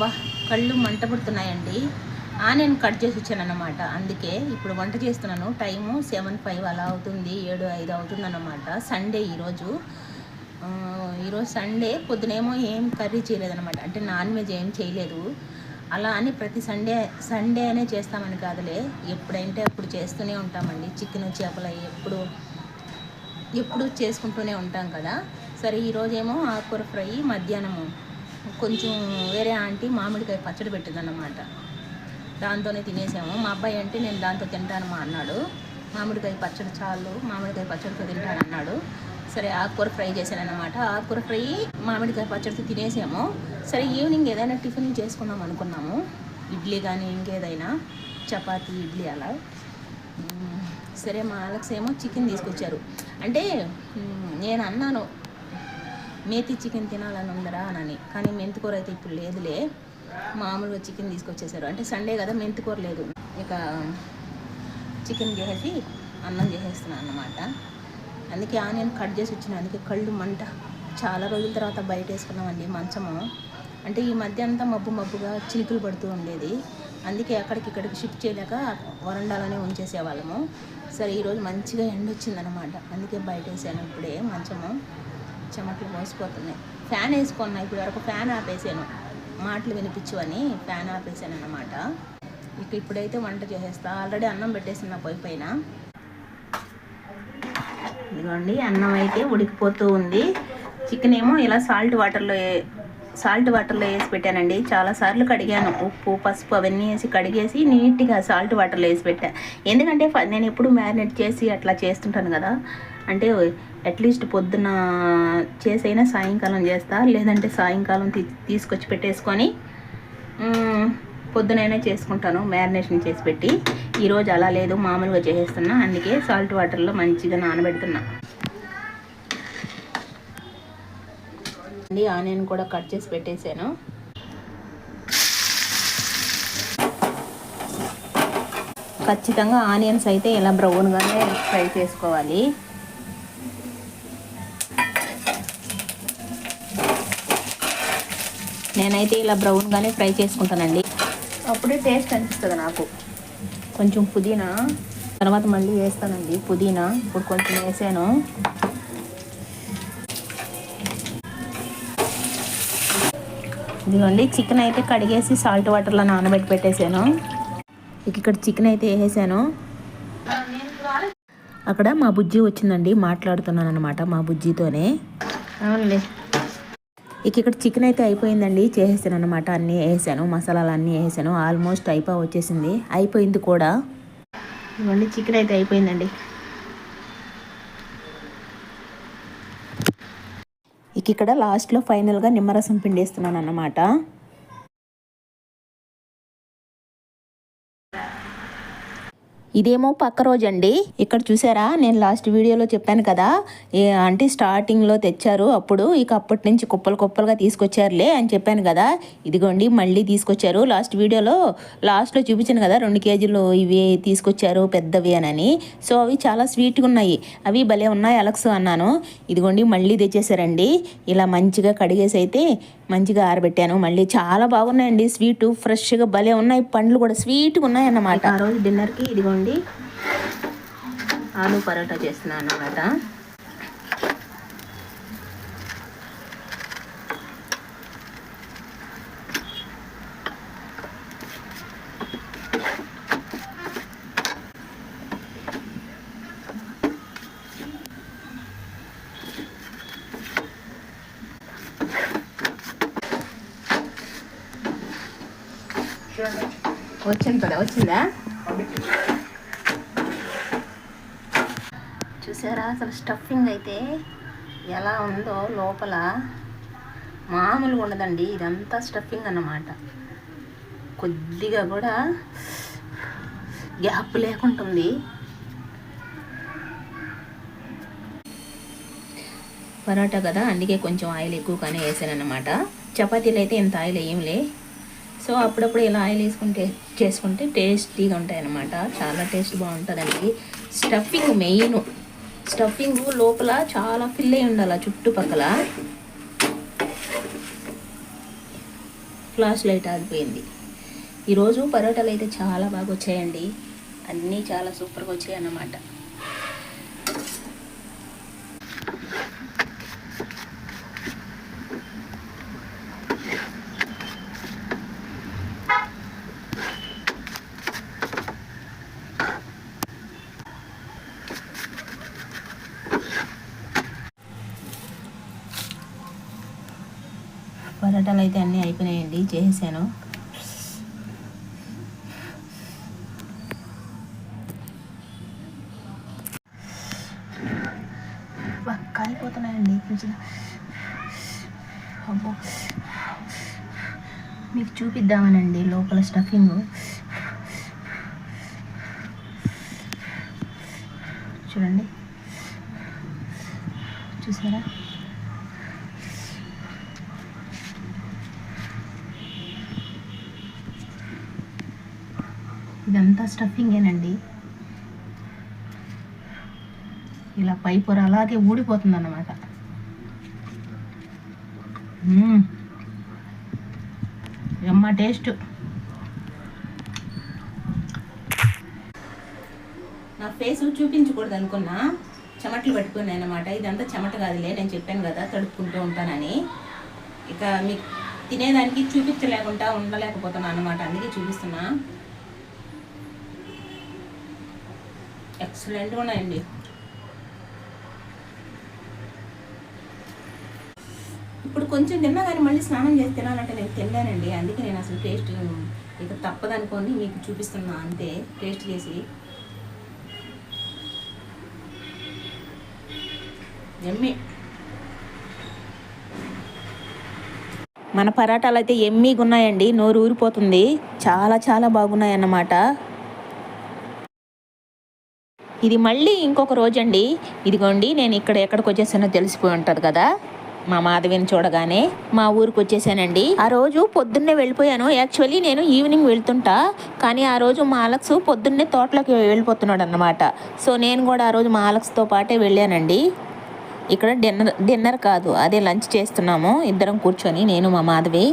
అబ్బా కళ్ళు మంట పుడుతున్నాయండి నేను కట్ చేసి వచ్చాను అనమాట అందుకే ఇప్పుడు వంట చేస్తున్నాను. టైము సెవెన్ ఫైవ్ అలా అవుతుంది ఏడు ఐదు అవుతుంది అనమాట సండే ఈరోజు. ఈరోజు సండే పొద్దునేమో ఏం కర్రీ చేయలేదన్నమాట. అంటే నాన్ వెజ్ ఏం చేయలేదు. అలా అని ప్రతి సండే సండే అనే చేస్తామని కాదులే. ఎప్పుడంటే అప్పుడు చేస్తూనే ఉంటామండి. చికెన్ చేపలు ఎప్పుడు ఎప్పుడు చేసుకుంటూనే ఉంటాం కదా. సరే ఈరోజేమో ఆకుకూర ఫ్రై మధ్యాహ్నము. కొంచెం వేరే ఆంటీ మామిడికాయ పచ్చడి పెట్టిందన్నమాట. దాంతోనే తినేసాము. మా అబ్బాయి అంటే నేను దాంతో తింటానమ్మా అన్నాడు. మామిడికాయ పచ్చడి చాలు మామిడికాయ పచ్చడితో తింటాను అన్నాడు సరే ఆకుకూర ఫ్రై చేశాను అనమాట ఆకుకూర ఫ్రై మామిడికాయ పచ్చడితో తినేసాము. సరే ఈవినింగ్ ఏదైనా టిఫిన్ చేసుకుందాం అనుకున్నాము. ఇడ్లీ కానీ ఇంకేదైనా చపాతీ ఇడ్లీ అలా. సరే మా అలక్స్ ఏమో చికెన్ తీసుకొచ్చారు. అంటే నేను అన్నాను మేతి చికెన్ తినాలని ఉందరా అని కానీ మెంతికూర అయితే ఇప్పుడు లేదులే. మామూలుగా చికెన్ తీసుకొచ్చేసారు. అంటే సండే కదా మెంతికూర లేదు. ఇక చికెన్ చేసేసి అన్నం చేసేస్తున్నాను అన్నమాట. అందుకే ఆనియన్ కట్ చేసి వచ్చిన. అందుకే కళ్ళు మంట. చాలా రోజుల తర్వాత బయట వేసుకున్నామండి మంచము. అంటే ఈ మధ్య అంతా మబ్బు మబ్బుగా చిలుకలు పడుతూ ఉండేది. అందుకే అక్కడికి ఇక్కడికి షిఫ్ట్ చేయలేక వరండాలోనే ఉంచేసేవాళ్ళము. సరే ఈరోజు మంచిగా ఎండ వచ్చిందనమాట అందుకే బయట వేసాను ఇప్పుడే మంచము. చెమట్లు మోసిపోతున్నాయి. ఫ్యాన్ వేసుకున్నా ఇప్పుడు వరకు ఫ్యాన్ ఆపేసాను. మాటలు వినిపించు అని ఫ్యాన్ ఆపేసాను అనమాట ఇక ఇప్పుడైతే వంట చేసేస్తా. ఆల్రెడీ అన్నం పెట్టేసిన పొయ్యి పైన. ఇదిగోండి అన్నం అయితే ఉడికిపోతూ ఉంది. చికెన్ ఏమో ఇలా సాల్ట్ వాటర్లో సాల్ట్ వాటర్లో వేసి పెట్టానండి. చాలా సార్లు కడిగాను. ఉప్పు పసుపు అవన్నీ వేసి కడిగేసి నీట్గా సాల్ట్ వాటర్లో వేసి పెట్టాను ఎందుకంటే ఫ- నేను ఎప్పుడు మ్యారినేట్ చేసి అట్లా చేస్తుంటాను కదా. అంటే అట్లీస్ట్ పొద్దున చేసైనా సాయంకాలం చేస్తా లేదంటే సాయంకాలం తీ తీసుకొచ్చి పెట్టేసుకొని పొద్దునైనా చేసుకుంటాను మ్యారినేషన్ చేసి పెట్టి. ఈరోజు అలా లేదు మామూలుగా చేసేస్తున్నా అందుకే సాల్ట్ వాటర్లో మంచిగా నానబెడుతున్నా. అండి ఆనియన్ కూడా కట్ చేసి పెట్టేశాను ఖచ్చితంగా ఆనియన్స్ అయితే ఇలా బ్రౌన్గానే ఫ్రై చేసుకోవాలి. నేనైతే ఇలా బ్రౌన్గానే ఫ్రై చేసుకుంటానండి. అప్పుడే టేస్ట్ అనిపిస్తుంది నాకు. కొంచెం పుదీనా తర్వాత మళ్ళీ వేస్తానండి పుదీనా. ఇప్పుడు కొంచెం వేసాను. ఇదిగోండి చికెన్ అయితే కడిగేసి సాల్ట్ వాటర్లో నానబెట్టి పెట్టేశాను ఇక ఇక్కడ చికెన్ అయితే వేసేసాను. అక్కడ మా బుజ్జి వచ్చిందండి మాట్లాడుతున్నాను అనమాట మా బుజ్జితోనే. అవునులే. ఇక ఇక్కడ చికెన్ అయితే అయిపోయిందండి. చేసేసాను అనమాట అన్నీ వేసాను. మసాలాలు అన్నీ వేసాను. ఆల్మోస్ట్ అయిపో వచ్చేసింది. అయిపోయింది కూడా. ఇవన్నీ చికెన్ అయితే అయిపోయిందండి. ఇక ఇక్కడ లాస్ట్లో ఫైనల్గా నిమ్మరసం పిండేస్తున్నాను అన్నమాట. ఇదేమో పక్క రోజు అండి ఇక్కడ చూసారా? నేను లాస్ట్ వీడియోలో చెప్పాను కదా ఏ అంటే స్టార్టింగ్లో తెచ్చారు అప్పుడు ఇక అప్పటి నుంచి కుప్పలు కుప్పలుగా తీసుకొచ్చారులే అని చెప్పాను కదా. ఇదిగోండి మళ్ళీ తీసుకొచ్చారు. లాస్ట్ వీడియోలో లాస్ట్లో చూపించాను కదా రెండు కేజీలు ఇవి తీసుకొచ్చారు పెద్దవి అని సో అవి చాలా స్వీట్గా ఉన్నాయి. అవి భలే ఉన్నాయి అలక్స్ అన్నాను. ఇదిగోండి మళ్ళీ తెచ్చేసారండి. ఇలా మంచిగా కడిగేసి అయితే మంచిగా ఆరబెట్టాను. మళ్ళీ చాలా బాగున్నాయండి స్వీటు. ఫ్రెష్గా భలే ఉన్నాయి. పండ్లు కూడా స్వీట్గా ఉన్నాయి అన్నమాట ఆ రోజు డిన్నర్కి ఇదిగోండి ఆలు పరోటా చేస్తున్నాను అనమాట వచ్చింది కదా వచ్చిందా? చూసారా అసలు స్టఫింగ్ అయితే ఎలా ఉందో లోపల మామూలుగా ఉండదండి. ఇదంతా స్టఫింగ్ అన్నమాట. కొద్దిగా కూడా గ్యాప్ లేకుంటుంది పరోటా కదా? అందుకే కొంచెం ఆయిల్ ఎక్కువగానే వేసాను అనమాట చపాతీలు అయితే ఇంత ఆయిల్ వేయంలే సో అప్పుడప్పుడు ఇలా ఆయిల్ వేసుకుంటే చేసుకుంటే టేస్టీగా ఉంటాయి అన్నమాట చాలా టేస్ట్ బాగుంటుందండి. Stuffing main. స్టఫింగ్ లోపల చాలా ఫిల్ అయి ఉండాలి ఆ చుట్టుపక్కల. ఫ్లాష్ లైట్ ఆగిపోయింది. ఈరోజు పరోటాలు అయితే చాలా బాగా వచ్చాయండి. అన్నీ చాలా సూపర్గా వచ్చాయి అన్నమాట పరోటాలు అయితే అన్నీ అయిపోయినాయండి చేసేసాను. కాలిపోతున్నాయండి కొంచెం అబ్బో. మీకు చూపిద్దామనండి లోపల స్టఫింగ్. చూడండి. చూసారా? ఇదంతా స్టఫింగేనండి ఇలా పై పొర అలాగే ఊడిపోతుంది అన్నమాట ఎమ్మ టేస్ట్ నా ఫేస్ చూపించకూడదు అనుకున్నా. చెమటలు పట్టుకున్నాయి అనమాట ఇదంతా చెమట కాదులే నేను చెప్పాను కదా తడుపుకుంటూ ఉంటానని. ఇక మీకు తినేదానికి చూపించలేకుండా ఉండలేకపోతున్నాను అనమాట అందుకే చూపిస్తున్నా. ఎక్సలెంట్గా ఉన్నాయండి ఇప్పుడు కొంచెం తిన్నా కానీ మళ్ళీ స్నానం చేసి తినాలంటే నేను తిన్నానండి అందుకే నేను అసలు టేస్ట్ ఇక తప్పదనుకోని మీకు చూపిస్తున్నా అంతే టేస్ట్ చేసి. ఎమ్మి. మన పరాటాలు అయితే ఎమ్మీగా ఉన్నాయండి నోరు ఊరిపోతుంది. చాలా చాలా బాగున్నాయి అన్నమాట ఇది మళ్ళీ ఇంకొక రోజండి. ఇదిగోండి నేను ఇక్కడ ఎక్కడికి వచ్చేసానో తెలిసిపోయి ఉంటుంది కదా. మా మాధవిని చూడగానే మా ఊరికి వచ్చేసానండి. ఆ రోజు పొద్దున్నే వెళ్ళిపోయాను. యాక్చువల్లీ నేను ఈవినింగ్ వెళ్తుంటా. కానీ ఆ రోజు మా అలక్స్ పొద్దున్నే తోటలోకి వెళ్ళిపోతున్నాడు అన్నమాట సో నేను కూడా ఆ రోజు మా అలక్స్తో పాటే వెళ్ళానండి. ఇక్కడ డిన్నర్ డిన్నర్ కాదు అదే లంచ్ చేస్తున్నాము. ఇద్దరం కూర్చొని నేను మా మాధవి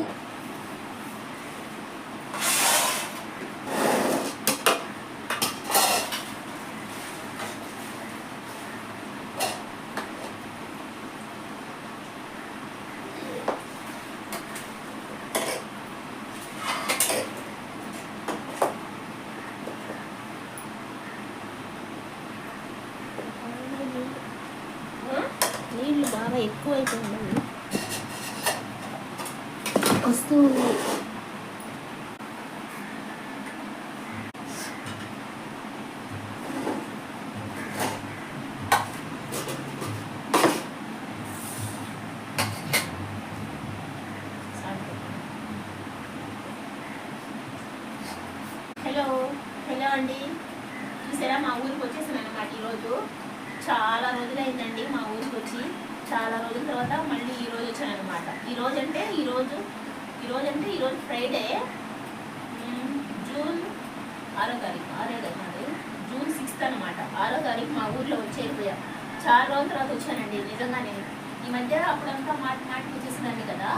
నీళ్ళు బాగా ఎక్కువ అయిపోయిందండి వస్తూ ఉంది హలో హలో అండి చూసారా మా ఊరికి వచ్చేసాను అనమాట ఈరోజు చాలా రోజులైందండి మా ఊరికి వచ్చి చాలా రోజుల తర్వాత మళ్ళీ ఈ రోజు వచ్చాను అనమాట ఈ రోజు అంటే ఈరోజు ఈరోజు ఈ అంటే ఈరోజు ఫ్రైడే జూన్ ఆరో తారీఖు ఆరో తారీఖు జూన్ సిక్స్త్ అనమాట ఆరో తారీఖు మా ఊర్లో వచ్చేయిపోయా చాలా రోజుల తర్వాత వచ్చానండి నిజంగానే. ఈ మధ్య అప్పుడంతా మాటి మాటికి వచ్చేసిందండి కదా.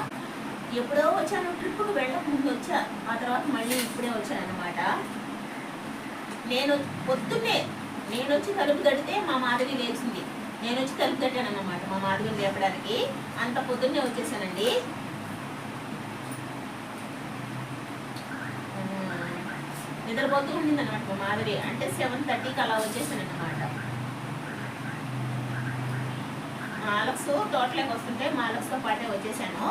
ఎప్పుడో వచ్చాను ట్రిప్కి వెళ్ళక ముందు వచ్చా. ఆ తర్వాత మళ్ళీ ఇప్పుడే వచ్చాను అనమాట నేను పొద్దున్నే నేను వచ్చి తలుపు తడితే మా మాధవి లేచింది. నేను వచ్చి తలుపు తట్టాను అన్నమాట మా మాధవిని లేపడానికి అంత పొద్దున్నే వచ్చేసానండి. నిద్రపోతూ ఉండింది అనమాట మా మాధవి. అంటే సెవెన్ థర్టీకి అలా వచ్చేసానమాట మాలక్స్ మా తోటలోకి వస్తుంటే మాలక్స్తో పాటే వచ్చేసాను.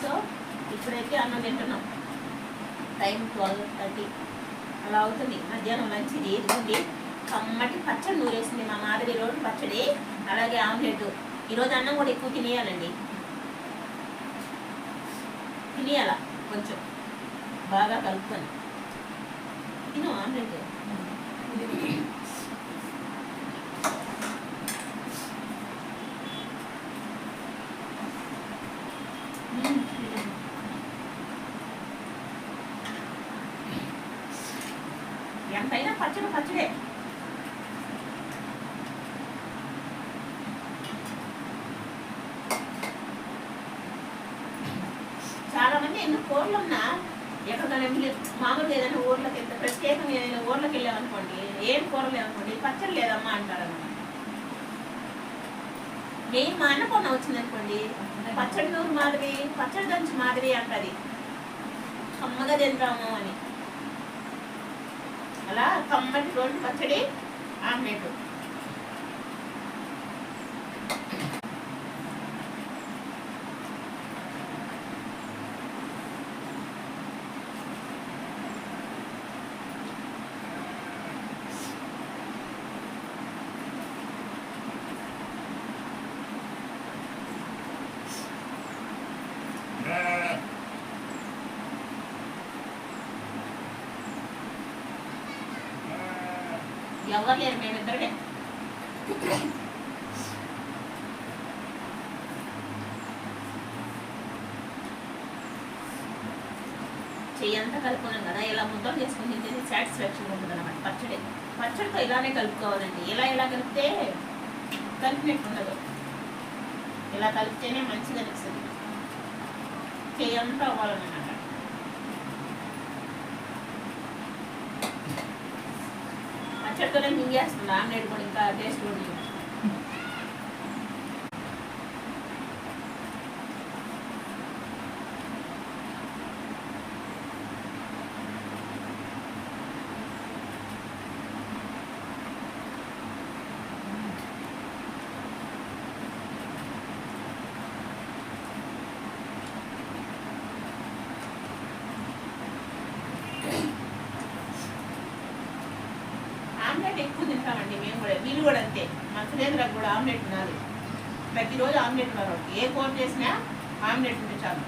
సో ఇప్పుడైతే అన్నం తింటున్నాం. Time twelve thirty. అలా అవుతుంది. మధ్యాహ్నం లంచ్ ఇది ఇదిగోండి కమ్మటి పచ్చడి నూరేసింది మా మాధవి రోడ్డు పచ్చడి అలాగే ఆమ్లెట్. ఈరోజు అన్నం కూడా ఎక్కువ తినేయాలండి. తినేయాల కొంచెం. బాగా కలుపుకొని. తిను ఆమ్లెట్ మ్మ్. ఎంతైనా పచ్చడి పచ్చడే అంటే ఎన్ని కూరలు ఉన్నా ఎక్కడికైనా వెళ్ళి మామూలుగా ఏదైనా ఊర్లోకి వెళ్తే ప్రత్యేకంగా ఏదైనా ఊర్లోకి వెళ్ళామనుకోండి ఏం కూర లేదనుకోండి పచ్చడి లేదమ్మా అంటారు అన్నమాట మెయిన్ మా అన్నపూర్ణ వచ్చింది అనుకోండి పచ్చడి నూరు మాదిరి పచ్చడి దంచి మాదిరి అంటది కమ్మగా తింటాము అని. అలా కమ్మటి రోడ్డు పచ్చడి ఆమ్లెట్. కలుపుకున్నాం కదా ఇలా ముద్దలు చేసుకుని తింటే సాటిస్ఫాక్షన్ ఉంటుంది అనమాట పచ్చడి పచ్చడితో ఇలానే కలుపుకోవాలండి. ఇలా ఇలా కలిపితే కలిపినట్టు ఉండదు ఇలా కలిపితేనే మంచిగా అనిపిస్తుంది చెయ్యంతా అవ్వాలన్నమాట. పచ్చడితోనే మింగేస్తుంది ఆమ్లెట్ కూడా ఇంకా టేస్ట్ కూడా ఉంది. ఎక్కువ తింటామండి మేము కూడా వీళ్ళు కూడా అంతే. మా సురేంద్రకు కూడా ఆమ్లెట్ ఉన్నారు ప్రతిరోజు ఆమ్లెట్ ఉన్నారు ఏ కోర్ చేసినా ఆమ్లెట్ ఉంటే చాలు.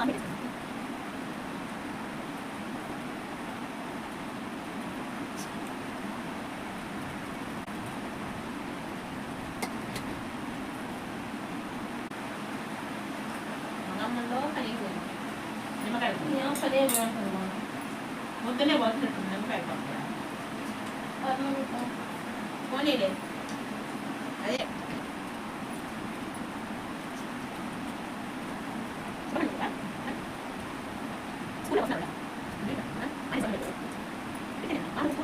love it.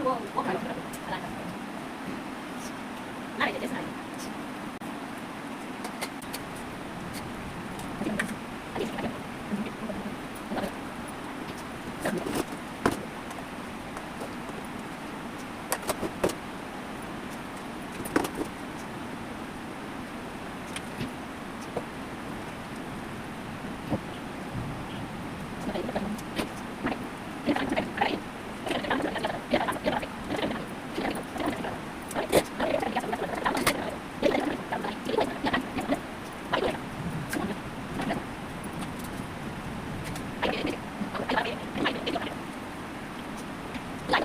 Wow.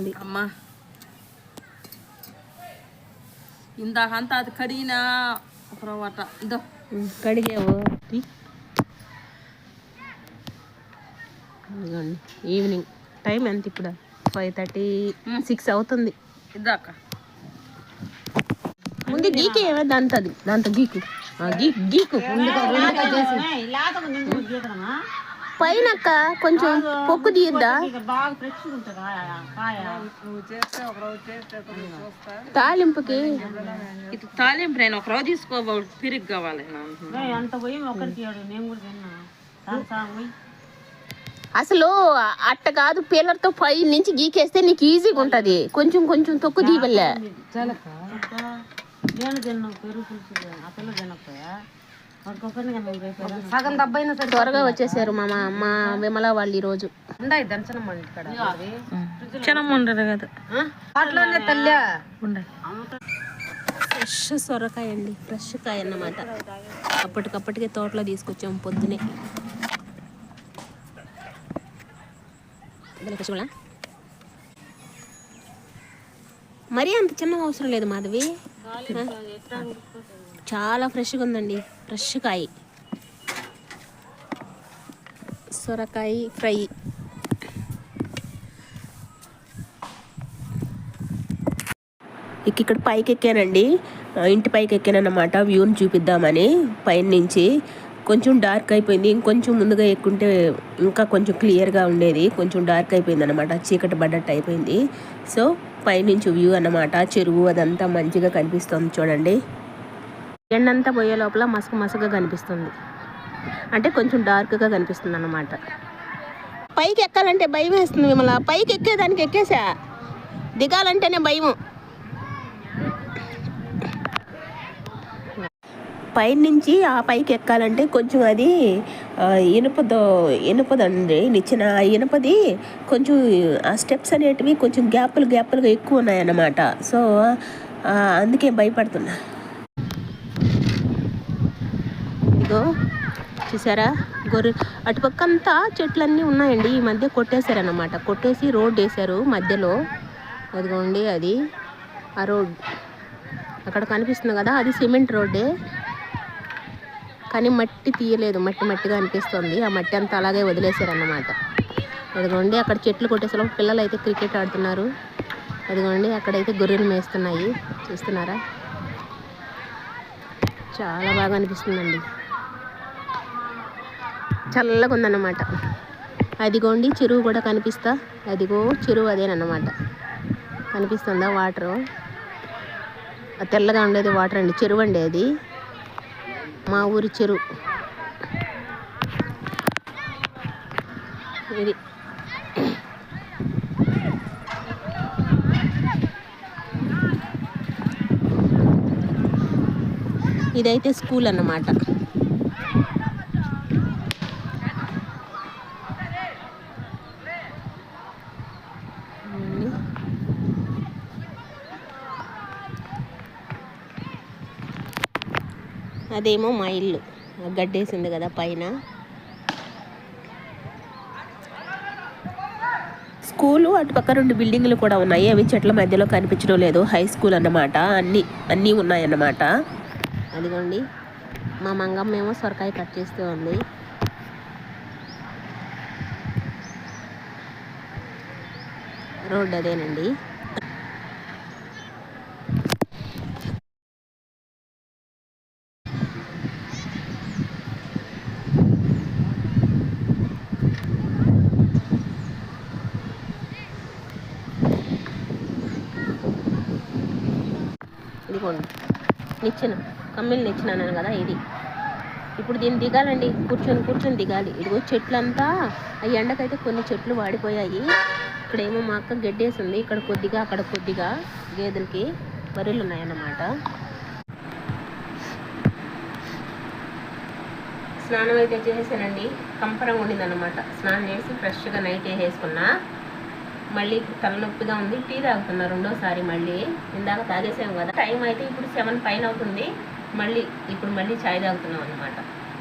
అది అమ్మా. ఇందాకంతా అది కడిగినా ఒక వట. ఇదో. కడిగేవు. ఈవినింగ్. టైం ఎంత ఇప్పుడు? ఫైవ్ థర్టీ సిక్స్ అవుతుంది. ఇద్దాక ముందు గీకే ఏమో దాంతో అది దాంతో గీకు. గీకు. ముందుగా చేసి పైన కొంచెం పొక్కు తీయద్దా? తాలింపుకి? ఇది తాలింపు నేను ఒక రోజు తీసుకోబోడు పిరిగి కావాలి. అసలు అట్ట కాదు పిల్లర్తో పై నుంచి గీకేస్తే నీకు ఈజీగా ఉంటది. కొంచెం కొంచెం తొక్కు తీయబల్లే నేను తిన్నాం పెరుగు పులుసు పిల్ల తినకపోయా? సగం దబ్బైనా సరే త్వరగా వచ్చేసారు మా మా- మా విమల వాళ్ళు ఈ రోజు. ఉండాయి దంచనం మన ఇక్కడ? క్షణం ఉండదు కదా. అట్లనే తల్లి? ఉండాయి ఫ్రెష్ సొరకాయ అండి ఫ్రెష్ కాయ అన్నమాట. అప్పటికప్పటికే తోటలో తీసుకొచ్చాం పొద్దునే. చూడ మరీ అంత చిన్న అవసరం లేదు మాధవి. చాలా ఫ్రెష్గా ఉందండి. ఫ్రెష్ కాయ. సొరకాయ ఫ్రై. ఇక ఇక్కడ పైకి ఎక్కానండి ఇంటి పైకి ఎక్కానన్నమాట వ్యూని చూపిద్దామని పైన నుంచి. కొంచెం డార్క్ అయిపోయింది. ఇంకొంచెం ముందుగా ఎక్కుంటే ఇంకా కొంచెం క్లియర్గా ఉండేది. కొంచెం డార్క్ అయిపోయింది అనమాట చీకటి పడ్డట్టు అయిపోయింది. సో పైనుంచి వ్యూ అన్నమాట. చెరువు అదంతా మంచిగా కనిపిస్తుంది చూడండి. ఎండంతా పోయే లోపల మసక మసకగా కనిపిస్తుంది. అంటే కొంచెం డార్క్గా కనిపిస్తుంది అన్నమాట పైకి ఎక్కాలంటే భయం వేస్తుంది మిమ్మల్ని పైకి ఎక్కేదానికి ఎక్కేసా దిగాలంటేనే భయం పైనుంచి ఆ పైకి ఎక్కాలంటే కొంచెం అది ఆ, ఇనుపదో ఇనుపదండి నిచ్చిన ఆ ఇనుపది కొంచెం ఆ స్టెప్స్ అనేటివి కొంచెం గ్యాపులు గ్యాపులుగా ఎక్కువ ఉన్నాయన్నమాట. సో అందుకే భయపడుతున్నా. ఇదిగో చూసారా? గొర్రె అటుపక్కంతా చెట్లన్నీ ఉన్నాయండి. ఈ మధ్య కొట్టేశారన్నమాట. కొట్టేసి రోడ్ వేశారు మధ్యలో. అదిగోండి అది ఆ రోడ్. అక్కడ కనిపిస్తుంది కదా అది సిమెంట్ రోడ్డే. కానీ మట్టి తీయలేదు. మట్టి మట్టిగా అనిపిస్తుంది. ఆ మట్టి అంతా అలాగే వదిలేశారన్నమాట. అదిగోండి అక్కడ చెట్లు కొట్టేసారు పిల్లలు అయితే క్రికెట్ ఆడుతున్నారు. అదిగోండి అక్కడైతే గొర్రెలు మేస్తున్నాయి. చూస్తున్నారా? చాలా బాగా అనిపిస్తుందండి. చల్లగా ఉందన్నమాట అదిగోండి చెరువు కూడా కనిపిస్తా. అదిగో చెరువు అదేనన్నమాట. కనిపిస్తుందా వాటరు? తెల్లగా ఉండేది వాటర్ అండి. చెరువు అండి అది. మా ఊరి చెరువు. ఇది. ఇదైతే స్కూల్ అన్నమాట. అదేమో మా ఇల్లు. గడ్డేసింది కదా పైన. స్కూలు అటు పక్క రెండు బిల్డింగ్లు కూడా ఉన్నాయి. అవి చెట్ల మధ్యలో కనిపించడం లేదు. హై స్కూల్ అన్నమాట. అన్నీ అన్నీ ఉన్నాయన్నమాట. అదిగోండి. మా మంగమ్మ ఏమో సొరకాయ కట్ చేస్తూ ఉంది. రోడ్ అదేనండి ఇదిగోండి నిచ్చెన కమ్మిలు నిచ్చెన అన్నాను కదా ఇది. ఇప్పుడు దీన్ని దిగాలండి. కూర్చొని కూర్చొని దిగాలి. ఇదిగో చెట్లంతా. ఆ ఎండకైతే కొన్ని చెట్లు వాడిపోయాయి. ఇక్కడేమో మా అక్క గడ్డేసింది. ఇక్కడ కొద్దిగా అక్కడ కొద్దిగా గేదెలకి బర్రెలు ఉన్నాయన్నమాట. స్నానం అయితే చేసేసానండి. కంపరం ఉండిందన్నమాట. స్నానం చేసి ఫ్రెష్గా నైట్ వేసేసుకున్నా. మళ్ళీ తలనొప్పిగా ఉంది టీ తాగుతున్నా రెండోసారి మళ్ళీ. ఇందాక తాగేసాం కదా టైం అయితే ఇప్పుడు సెవెన్ పైన అవుతుంది. మళ్ళీ ఇప్పుడు మళ్ళీ చాయ్ తాగుతున్నాం అనమాట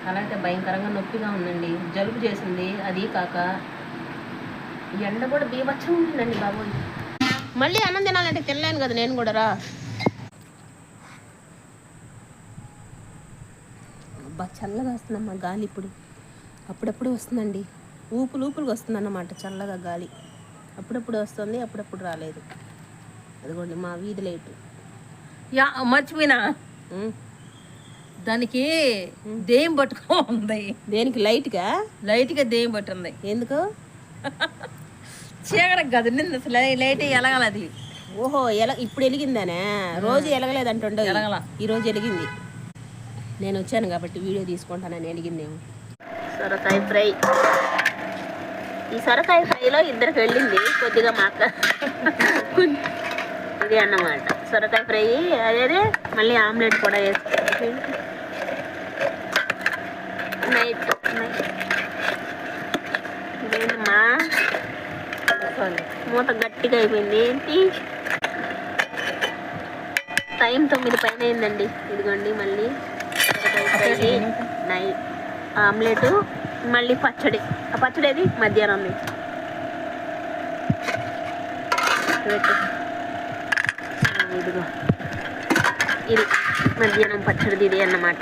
అలా అయితే భయంకరంగా నొప్పిగా ఉందండి. జలుబు చేసింది అది కాక ఎండ కూడా బీభత్సం ఉంటుందండి బాబోయ్. మళ్ళీ అన్నం తినాలంటే తినలేను కదా నేను కూడా రా. అబ్బా చల్లగా వస్తుందమ్మా గాలి ఇప్పుడు. అప్పుడప్పుడు వస్తుందండి. ఊపులు ఊపులుగా వస్తుందన్నమాట చల్లగా గాలి. అప్పుడప్పుడు వస్తుంది అప్పుడప్పుడు రాలేదు. అదిగోండి మా వీధి లైట్. యా మర్చిపోయినా? దానికి దెయ్యం పట్టుకో ఉంది. దేనికి? లైట్గా? లైట్గా దెయ్యం పట్టుంది. ఎందుకు? చీకటి గది నింది అసలు లైట్ ఎలగాలి అది. ఓహో ఎల ఇప్పుడు వెలిగిందానే రోజు ఎలగలేదంటుండే ఎలగల. ఈ రోజు వెలిగింది నేను వచ్చాను కాబట్టి వీడియో తీసుకుంటానని వెలిగిందేమో సొరకాయ ఫ్రై. ఈ సొరకాయ ఫ్రైలో ఇద్దరికి వెళ్ళింది. కొద్దిగా మా అక్క. ఇది అన్నమాట. సొరకాయ ఫ్రై అదేదే? మళ్ళీ ఆమ్లెట్ కూడా వేసుకో నైట్ నైట్. ఇదేంటమ్మా మూత గట్టిగా అయిపోయింది. ఏంటి? టైం తొమ్మిది పైన అయిందండి. ఇదిగోండి మళ్ళీ సొరకాయ ఫ్రై, నైట్ ఆమ్లెట్. మళ్ళీ పచ్చడి. ఆ పచ్చడి ఏది? మధ్యాహ్నం పెట్టు ఇదిగో. ఇది మధ్యాహ్నం పచ్చడిది ఇది అన్నమాట.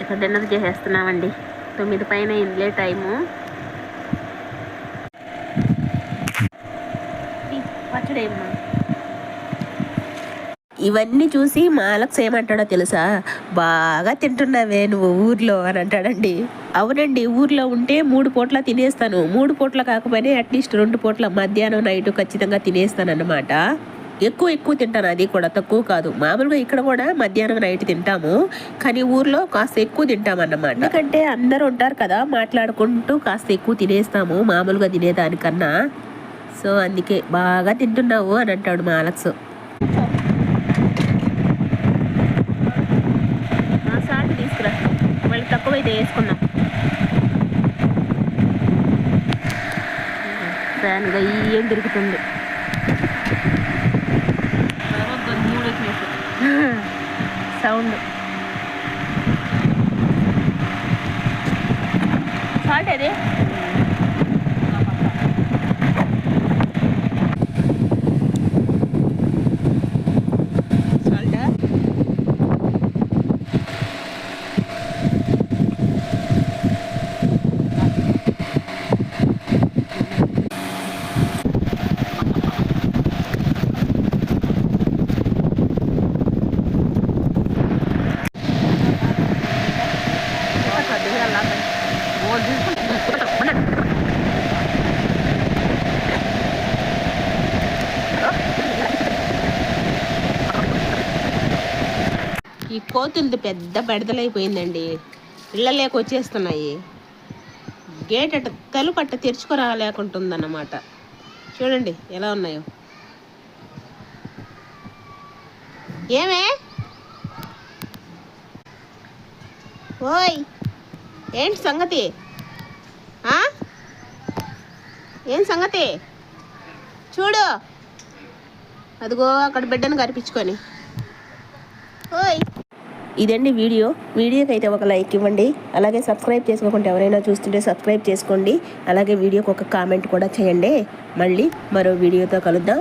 ఇక్కడ డిన్నర్ చేసేస్తున్నామండి? తొమ్మిది పైన అయిందిలే టైము ఈ పచ్చడి ఏమ్మా ఇవన్నీ చూసి మాలక్స్ ఏమంటాడో తెలుసా? బాగా తింటున్నావే నువ్వు ఊర్లో అని అంటాడండి. అవునండి ఊర్లో ఉంటే మూడు పూట్ల తినేస్తాను. మూడు పూట్ల కాకపోయినా అట్లీస్ట్ రెండు పూట్ల మధ్యాహ్నం నైట్ ఖచ్చితంగా తినేస్తాను అన్నమాట ఎక్కువ ఎక్కువ తింటాను అది కూడా తక్కువ కాదు. మామూలుగా ఇక్కడ కూడా మధ్యాహ్నం నైట్ తింటాము. కానీ ఊర్లో కాస్త ఎక్కువ తింటాం అన్నమాట ఎందుకంటే అందరూ ఉంటారు కదా మాట్లాడుకుంటూ కాస్త ఎక్కువ తినేస్తాము మామూలుగా తినేదానికన్నా. సో అందుకే బాగా తింటున్నావు అని అంటాడు మా అలక్స్ సాల్ట్ తీసుకురా ఇది వేసుకుందాం. ఫ్యాన్ గయ్యం తిరుగుతుంది? మూడు సౌండ్. సాల్ట్ అదే సాల్టా ఈ కోతులది పెద్ద బెడదలైపోయిందండి. ఇళ్ళలోకి వచ్చేస్తున్నాయి. గేట్ అట్ట తలుపు అట్ట తెరుచుకోరాలేకుంటుందన్నమాట. చూడండి ఎలా ఉన్నాయో. ఏమే? ఓయ్ ఏంటి సంగతి? ఏం సంగతి? చూడు. అదిగో అక్కడ బిడ్డను కనిపించుకొని ఓయ్. ఇదండి వీడియో. వీడియోకి అయితే ఒక లైక్ ఇవ్వండి. అలాగే సబ్స్క్రైబ్ చేసుకోకుండా ఎవరైనా చూస్తుంటే సబ్స్క్రైబ్ చేసుకోండి. అలాగే వీడియోకి ఒక కామెంట్ కూడా చేయండి. మళ్ళీ మరో వీడియోతో కలుద్దాం.